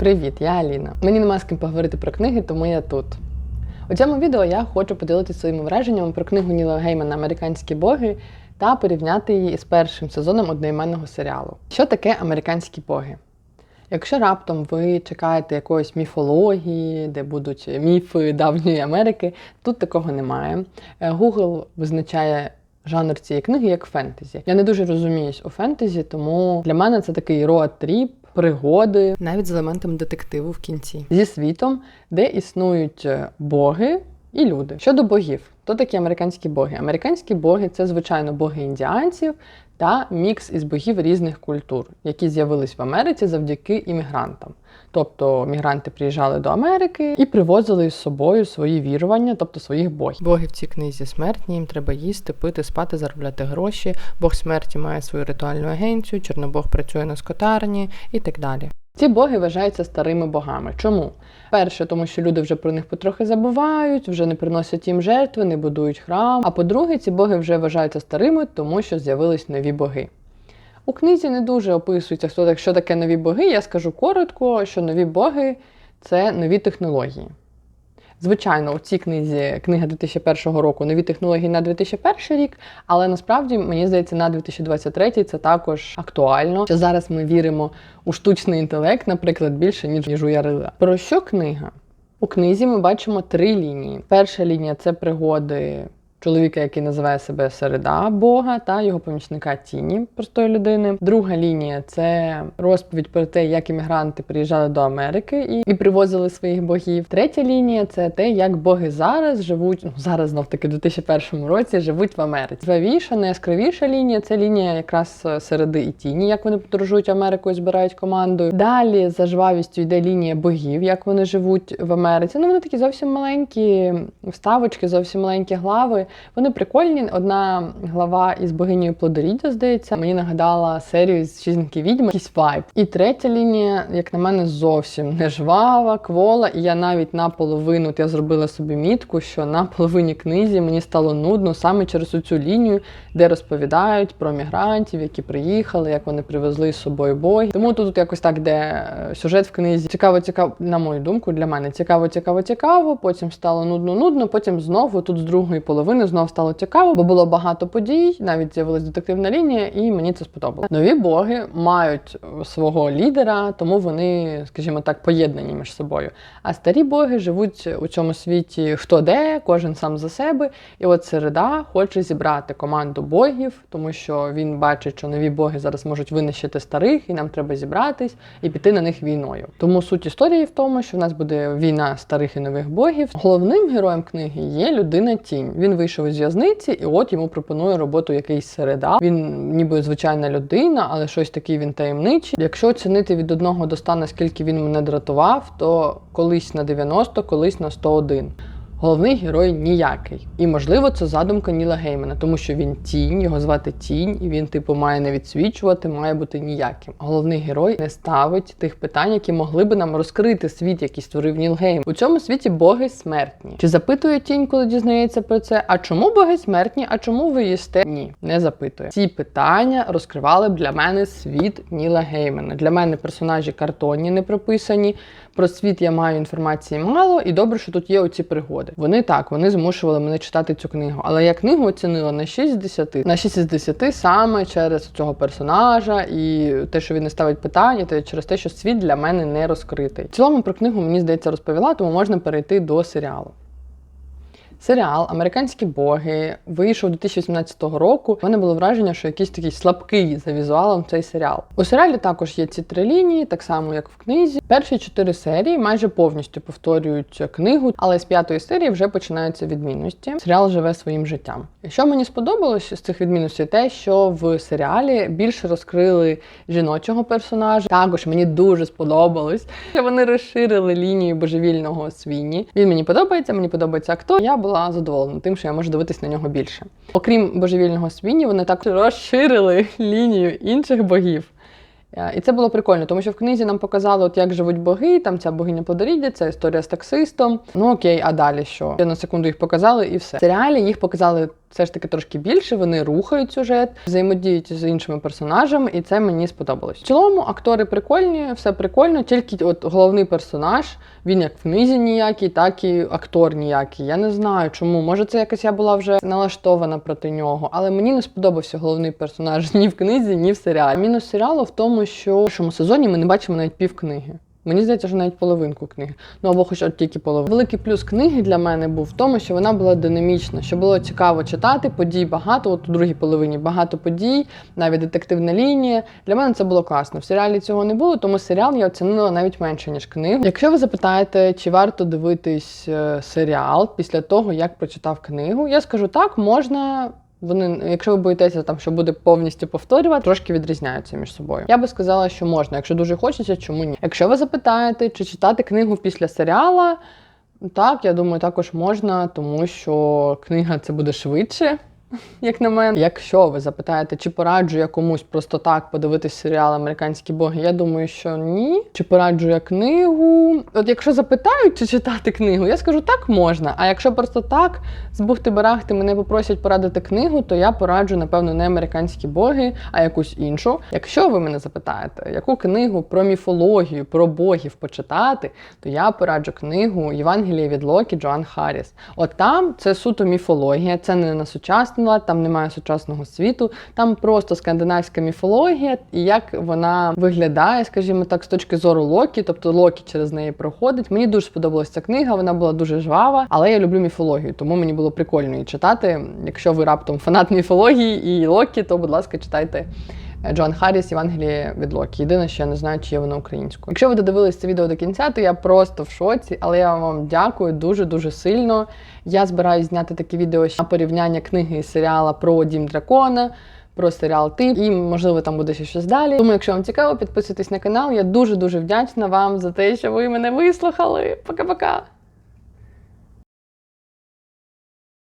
Привіт, я Аліна. Мені нема з ким поговорити про книги, тому я тут. У цьому відео я хочу поділитися своїми враженнями про книгу Ніла Геймана Американські боги та порівняти її із першим сезоном одноіменного серіалу. Що таке американські боги? Якщо раптом ви чекаєте якоїсь міфології, де будуть міфи давньої Америки, тут такого немає. Е, Google визначає жанр цієї книги як фентезі. Я не дуже розуміюсь у фентезі, тому для мене це такий роад-тріп, пригоди, навіть з елементом детективу в кінці, зі світом, де існують е, боги і люди. Щодо богів, то такі американські боги. Американські боги це звичайно боги індіанців та мікс із богів різних культур, які з'явились в Америці завдяки іммігрантам. Тобто мігранти приїжджали до Америки і привозили з собою свої вірування, тобто своїх богів. Боги в цій книзі смертні, їм треба їсти, пити, спати, заробляти гроші. Бог смерті має свою ритуальну агенцію, чорнобог працює на скотарні і так далі. Ці боги вважаються старими богами. Чому? Перше, тому що люди вже про них потрохи забувають, вже не приносять їм жертви, не будують храм. А по-друге, ці боги вже вважаються старими, тому що з'явились нові боги. У книзі не дуже описується, хто так, що таке нові боги. Я скажу коротко, що нові боги це нові технології. Звичайно, у цій книзі, книга 2001 року, нові технології на 2001 рік, але насправді мені здається, на 2023 це також актуально. Що зараз ми віримо у штучний інтелект, наприклад, більше ніж ніж у Ярила. Про що книга? У книзі ми бачимо три лінії. Перша лінія це пригоди чоловіка, який називає себе Середа Бога та його помічника Тіні, простої людини. Друга лінія це розповідь про те, як іммігранти приїжджали до Америки і, і привозили своїх богів. Третя лінія це те, як боги зараз живуть, ну зараз знов таки в 2001 році живуть в Америці. Звавіша, найяскравіша лінія це лінія якраз середи і тіні, як вони подорожують Америкою, збирають командою. Далі за жвавістю йде лінія богів, як вони живуть в Америці. Ну вони такі зовсім маленькі вставочки, зовсім маленькі глави. Вони прикольні. Одна глава із богинею плодоріддя, здається, мені нагадала серію з «Шість відьми, якийсь вайб. І третя лінія, як на мене, зовсім не жвава, квола. І я навіть наполовину от я зробила собі мітку, що на половині книзі мені стало нудно саме через цю лінію, де розповідають про мігрантів, які приїхали, як вони привезли з собою богів. Тому тут якось так, де е, сюжет в книзі цікаво, цікаво, на мою думку, для мене цікаво, цікаво, цікаво. Потім стало нудно, нудно. Потім знову тут з другої половини знов стало цікаво, бо було багато подій, навіть з'явилась детективна лінія, і мені це сподобалося. Нові боги мають свого лідера, тому вони, скажімо так, поєднані між собою. А старі боги живуть у цьому світі хто де, кожен сам за себе. І от середа хоче зібрати команду богів, тому що він бачить, що нові боги зараз можуть винищити старих, і нам треба зібратись і піти на них війною. Тому суть історії в тому, що в нас буде війна старих і нових богів. Головним героєм книги є людина тінь. Він вийшов із в'язниці, і от йому пропонує роботу якийсь середа. Він ніби звичайна людина, але щось такий він таємничий. Якщо оцінити від одного до ста, наскільки він мене дратував, то колись на 90, колись на 101. Головний герой ніякий. І, можливо, це задумка Ніла Геймана, тому що він тінь, його звати тінь, і він, типу, має не відсвічувати, має бути ніяким. Головний герой не ставить тих питань, які могли би нам розкрити світ, який створив Ніл Гейм. У цьому світі боги смертні. Чи запитує тінь, коли дізнається про це? А чому боги смертні? А чому ви їсте? Ні, не запитує. Ці питання розкривали б для мене світ Ніла Геймана. Для мене персонажі картонні не прописані. Про світ я маю інформації мало, і добре, що тут є оці пригоди. Вони так, вони змушували мене читати цю книгу. Але я книгу оцінила на 6 з 10. На 6 з 10 саме через цього персонажа і те, що він не ставить питання, та через те, що світ для мене не розкритий. В цілому про книгу мені здається розповіла, тому можна перейти до серіалу. Серіал Американські боги вийшов 2018 року. У мене було враження, що якийсь такий слабкий за візуалом цей серіал. У серіалі також є ці три лінії, так само як в книзі. Перші чотири серії майже повністю повторюють книгу, але з п'ятої серії вже починаються відмінності. Серіал живе своїм життям. Що мені сподобалось з цих відмінностей, те, що в серіалі більше розкрили жіночого персонажа. Також мені дуже сподобалось, що вони розширили лінію божевільного свіні. Він мені подобається, мені подобається актор. Я була задоволена тим, що я можу дивитись на нього більше. Окрім божевільного свіні, вони також розширили лінію інших богів. Е, І це було прикольно, тому що в книзі нам показали, от як живуть боги, там ця богиня плодоріддя, ця історія з таксистом. Ну окей, а далі що? На секунду їх показали і все. В серіалі їх показали все ж таки трошки більше. Вони рухають сюжет, взаємодіють з іншими персонажами, і це мені сподобалось. В цілому актори прикольні, все прикольно. Тільки от головний персонаж, він як в книзі ніякий, так і актор ніякий. Я не знаю чому. Може, це якось я була вже налаштована проти нього, але мені не сподобався головний персонаж ні в книзі, ні в серіалі. Мінус серіалу в тому, що в першому сезоні ми не бачимо навіть пів книги. Мені здається, що навіть половинку книги. Ну або хоч от тільки половину. Великий плюс книги для мене був в тому, що вона була динамічна, що було цікаво читати, подій багато. От у другій половині багато подій, навіть детективна лінія. Для мене це було класно. В серіалі цього не було, тому серіал я оцінила навіть менше ніж книгу. Якщо ви запитаєте, чи варто дивитись е, серіал після того, як прочитав книгу, я скажу так, можна. Вони, якщо ви боїтеся, там що буде повністю повторювати, трошки відрізняються між собою. Я би сказала, що можна. Якщо дуже хочеться, чому ні? Якщо ви запитаєте, чи читати книгу після серіала, так, я думаю, також можна, тому що книга це буде швидше. Як на мене, якщо ви запитаєте, чи пораджу я комусь просто так подивитись серіал Американські боги, я думаю, що ні. Чи пораджу я книгу? От якщо запитають, чи читати книгу, я скажу так можна. А якщо просто так з бухти барахти мене попросять порадити книгу, то я пораджу, напевно, не американські боги, а якусь іншу. Якщо ви мене запитаєте, яку книгу про міфологію, про богів почитати, то я пораджу книгу Євангеліє від Локі Джоан Харріс. От там це суто міфологія, це не на сучасний лад, там немає сучасного світу, там просто скандинавська міфологія, і як вона виглядає, скажімо так, з точки зору Локі, тобто Локі через неї проходить. Мені дуже сподобалася ця книга, вона була дуже жвава, але я люблю міфологію, тому мені було прикольно її читати. Якщо ви раптом фанат міфології і Локі, то, будь ласка, читайте. Джоан Харріс Євангеліє від Локі. Єдине, що я не знаю, чи є воно українською. Якщо ви додивились це відео до кінця, то я просто в шоці, але я вам дякую дуже дуже сильно. Я збираюсь зняти таке відео на порівняння книги і серіала про Дім Дракона. Про серіал Тип, і можливо там буде ще щось далі. Тому, якщо вам цікаво, підписуйтесь на канал. Я дуже дуже вдячна вам за те, що ви мене вислухали. Пока-пока.